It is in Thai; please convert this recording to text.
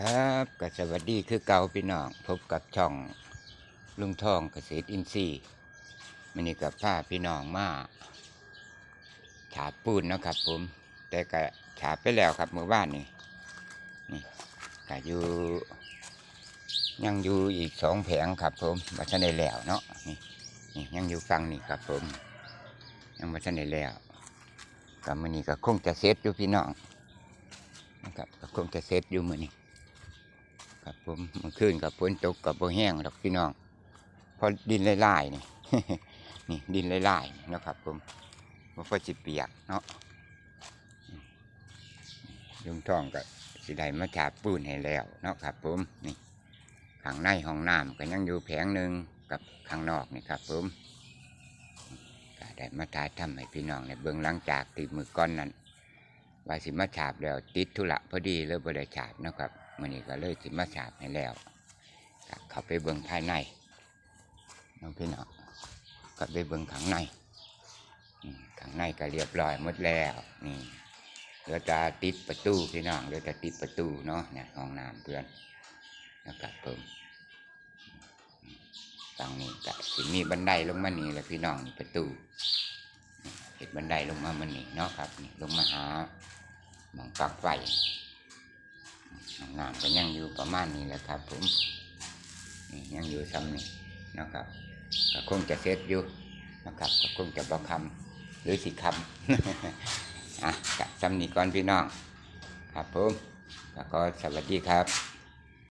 ครับก็สวัสดีคือเก่าพี่น้อง พบกับช่องลุงทองเกษตรอินทรีย์มันนี่กับผ้าพี่น้องมาฉาบปูนนะครับผม แต่ก็ฉาบไปแล้วครับเมื่อวานนี่นี่ก็อยู่ยังอยู่อีกสองแผงครับผมมาทันได้แล้วเนาะนี่นี่ยังอยู่ฟังนี่ครับผม ยังมาทันได้แล้วก็มันนี่ก็คงจะเสร็จอยู่พี่น้องนะครับก็คงจะเสร็จอยู่มือนี้ ครับผมมื่อคืนกับฝนตกกับโบแห้งดอกพี่น้องเพอดินไล่ๆนี่นี่ดินไล่ๆนะครับผมว่าพอจิเปียกเนาะยุงทองก็สิได้มาฉาปูนให้แล้วเนาะครับผมนี่ข้างในห้องน้ำก็ยังอยู่แผงหนึ่งกับข้างนอกนี่ครับผมก็ได้มาถ่ายทำให้พี่น้องในเบื้องหลังจากตีมือก้อนนั้นว่าสิมาฉาบแล้วติดธุระพอดีเลยบ่ได้ฉาบเนาะครับ มื้อนี้ก็เลยสิมาฉาบให้แล้วเข้าไปเบิ่งภายในน้องพี่น้องก็ไปเบิ่งข้างในข้างในก็เรียบร้อยหมดแล้วนี่เหลือแต่ติดประตูพี่น้องเหลือแต่ติดประตูเนาะเนี่ยห้องน้ำเพื่อนนะครับเพิ่มตรงนี้ก็สิมีบันไดลงมานี่แหละพี่น้องนี่ประตูเห็ดบันไดลงมามันนี่เนาะครับนี่ลงมาหาหมองปักไฟ น้ำก็ยังอยู่ประมาณนี้แหละครับ ผมนี่ยังอยู่ซ้ำนี่นะครับก็คงจะเสร็จอยู่นะครับก็คงจะบอกคำหรือสิคำอะกะซ้ำนี่ก่อนพี่น้อง ครับผมแล้วก็สวัสดีครับ